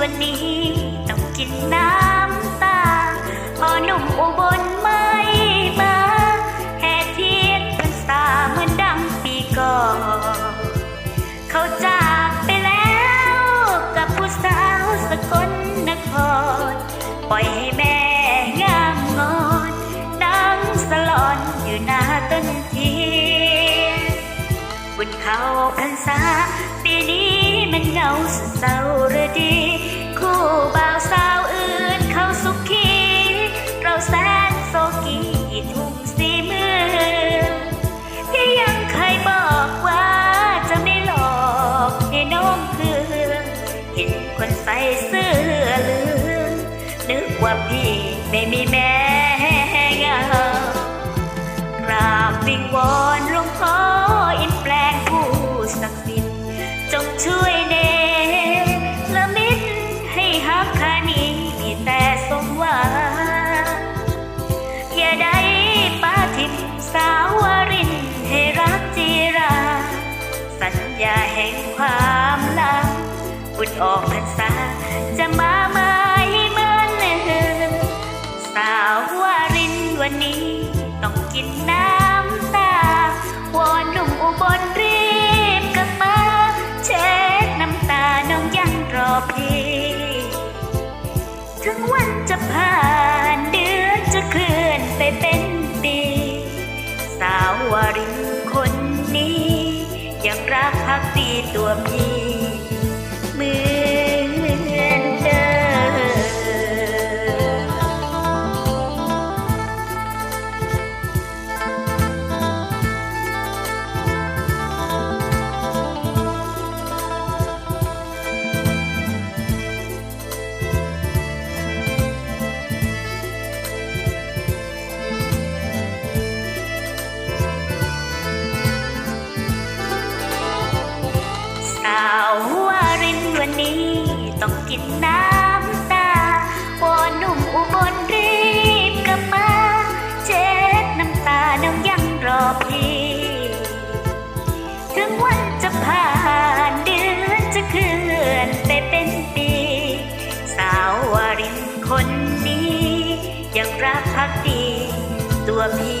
วันนี้ต้องกินน้ำตาพอหนุ่มอุบลไม่มาแห่เทียนพรรษาเหมือนดังปีก่อนเขาจากไปแล้วกับผู้สาวสกลนคร ปล่อยให้ บุญเขาพรรษาปีนี้มันเงาสุดเศร้าหรือดี คู่บ่าวสาวอื่นเขาสุขี เราแสนโซกีทุ่งสีเมืองที่ยังเคยบอกว่าจะไม่หลอกให้น้องเพื่อเห็นคนใส่เสื้อเหลืองนึกว่าพี่ไม่มีแม่เหงากราบวิงวอน ให้ฮักคานี้มีแต่สมหวังอย่าได้ป้าทิพสาววรินให้รักจีรา สัญญาแห่งความลับบุญออกพรรษาจะมาไหมเหมือนเดิมสาววารินวันนี้ต้องกินน้ำตาวอนหนุ่มอุบลรีบกลับมาเช็ดน้ำตาน้องยังรอพี่ ทักตีตัวมี จิตน้ำตาวอนหนุ่มอุบลรีบกลับมาเช็ดน้ำตาน้องยังรอพี่ ถึงวันจะผ่านเดือนจะเคลื่อนไปเป็นปี สาววารินคนนี้ ยังรักพักดี ตัวพี่